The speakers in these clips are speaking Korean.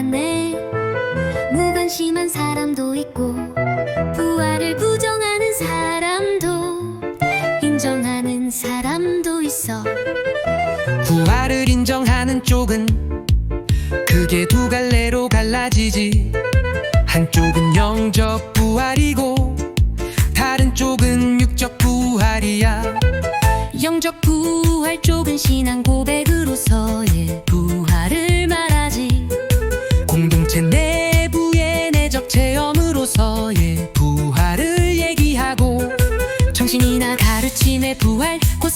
슬퍼하네. 무관심한 사람도 있고 부활을 부정하는 사람도 인정하는 사람도 있어. 부활을 인정하는 쪽은 그게 두 갈래로 갈라지지. 한쪽은 영적 부활이고 다른 쪽은 육적 부활이야. 영적 부활 쪽은 신앙 고백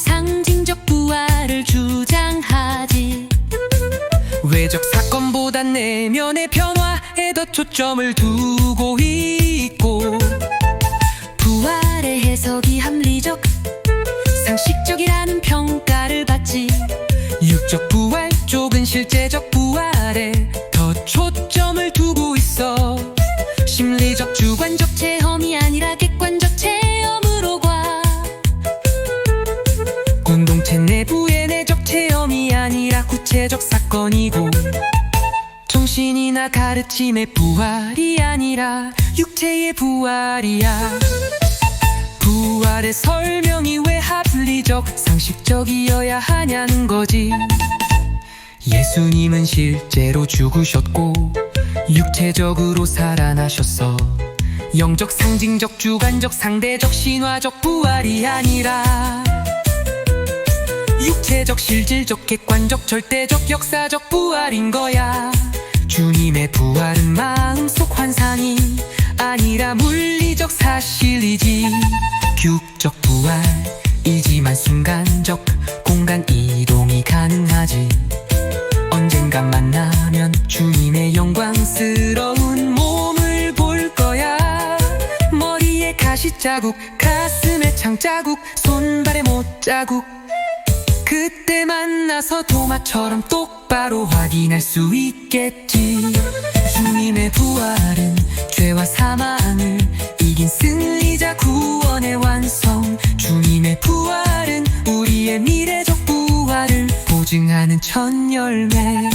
상징적 부활을 주장하지. 외적 사건보단 내면의 변화에 더 초점을 두고 있고 부활의 해석이 합리적 상식적이라는 평가를 받지. 육적 부활 쪽은 실제적 부활에 더 초점을 두고 있어. 심리적 주관적 체 구체적 사건이고 정신이나 가르침의 부활이 아니라 육체의 부활이야. 부활의 설명이 왜 합리적 상식적이어야 하냐는 거지. 예수님은 실제로 죽으셨고 육체적으로 살아나셨어 영적 상징적 주관적 상대적 신화적 부활이 아니라 육체적 실질적 객관적 절대적 역사적 부활인 거야. 주님의 부활은 마음속 환상이 아니라 물리적 사실이지. 육적 부활이지만 순간적 공간 이동이 가능하지. 언젠가 만나면 주님의 영광스러운 몸을 볼 거야. 머리에 가시 자국 가슴에 창 자국 손발에 못 자국 그때 만나서 도마처럼 똑바로 확인할 수 있겠지. 주님의 부활은 죄와 사망을 이긴 승리자 구원의 완성. 주님의 부활은 우리의 미래적 부활을 보증하는 첫 열매